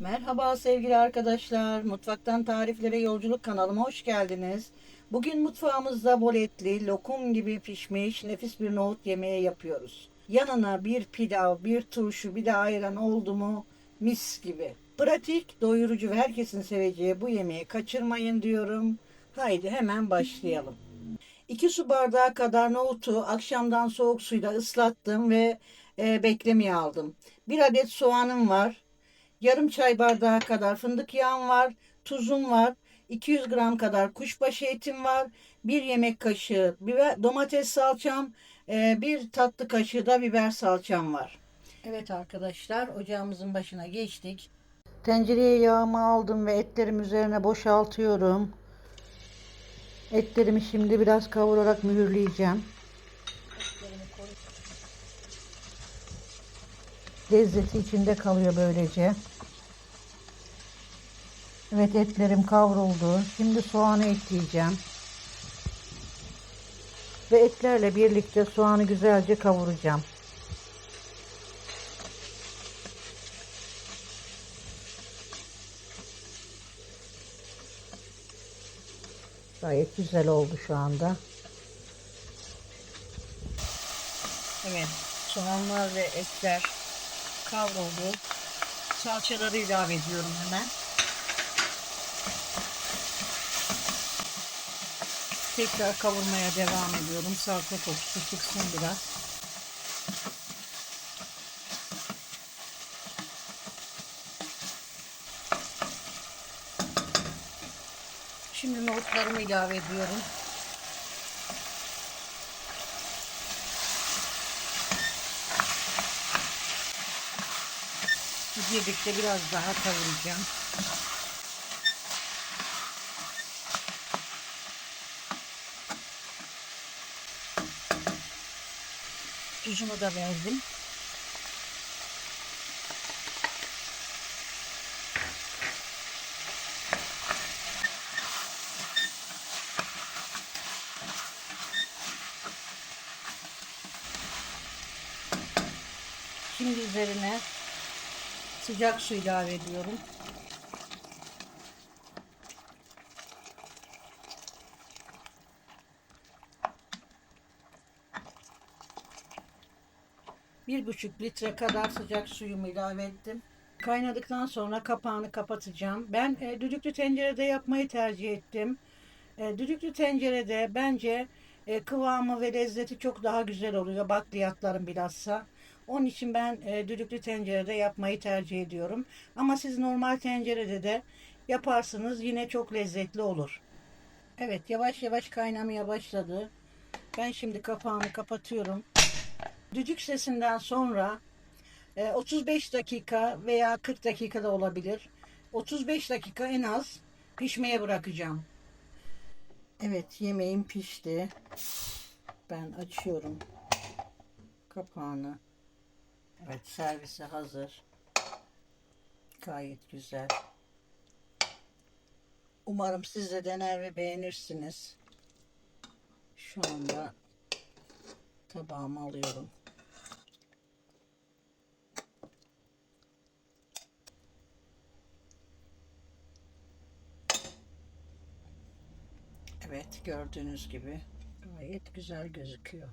Merhaba sevgili arkadaşlar. Mutfaktan Tariflere Yolculuk kanalıma hoş geldiniz. Bugün mutfağımızda bol etli, lokum gibi pişmiş nefis bir nohut yemeği yapıyoruz. Yanına bir pilav, bir turşu, bir de ayran oldu mu mis gibi. Pratik, doyurucu ve herkesin seveceği bu yemeği kaçırmayın diyorum. Haydi hemen başlayalım. 2 su bardağı kadar nohutu akşamdan soğuk suyla ıslattım ve e, beklemeye aldım. Bir adet soğanım var. Yarım çay bardağı kadar fındık yağım var. Tuzum var. 200 gram kadar kuşbaşı etim var. Bir yemek kaşığı biber, domates salçam. e, bir tatlı kaşığı da biber salçam var. Evet arkadaşlar ocağımızın başına geçtik. Tencereye yağımı aldım ve etlerim üzerine boşaltıyorum. Etlerimi şimdi biraz kavurarak mühürleyeceğim. Lezzeti içinde kalıyor böylece. Evet etlerim kavruldu. Şimdi soğanı ekleyeceğim. Ve etlerle birlikte soğanı güzelce kavuracağım. Gayet güzel oldu şu anda. Evet, soğanlar ve etler kavruldu. Salçaları ilave ediyorum hemen. Tekrar kavurmaya devam ediyorum. Salça kokusu çıksın biraz. Şimdi nohutlarımı ilave ediyorum. Birlikte biraz daha kavuracağım. Tuzumu da verdim. Şimdi üzerine sıcak su ilave ediyorum. Bir buçuk litre kadar sıcak suyumu ilave ettim. Kaynadıktan sonra kapağını kapatacağım. Ben e, düdüklü tencerede yapmayı tercih ettim. E, düdüklü tencerede bence e, kıvamı ve lezzeti çok daha güzel oluyor bakliyatların bilhassa. Onun için ben e, düdüklü tencerede yapmayı tercih ediyorum. Ama siz normal tencerede de yaparsınız yine çok lezzetli olur. Evet yavaş yavaş kaynamaya başladı. Ben şimdi kapağımı kapatıyorum. Düdük sesinden sonra e, 35 dakika veya 40 dakika da olabilir. 35 dakika en az pişmeye bırakacağım. Evet yemeğim pişti. Ben açıyorum kapağını. Evet servise hazır. Gayet güzel. Umarım siz de dener ve beğenirsiniz. Şu anda tabağıma alıyorum. Evet gördüğünüz gibi gayet güzel gözüküyor.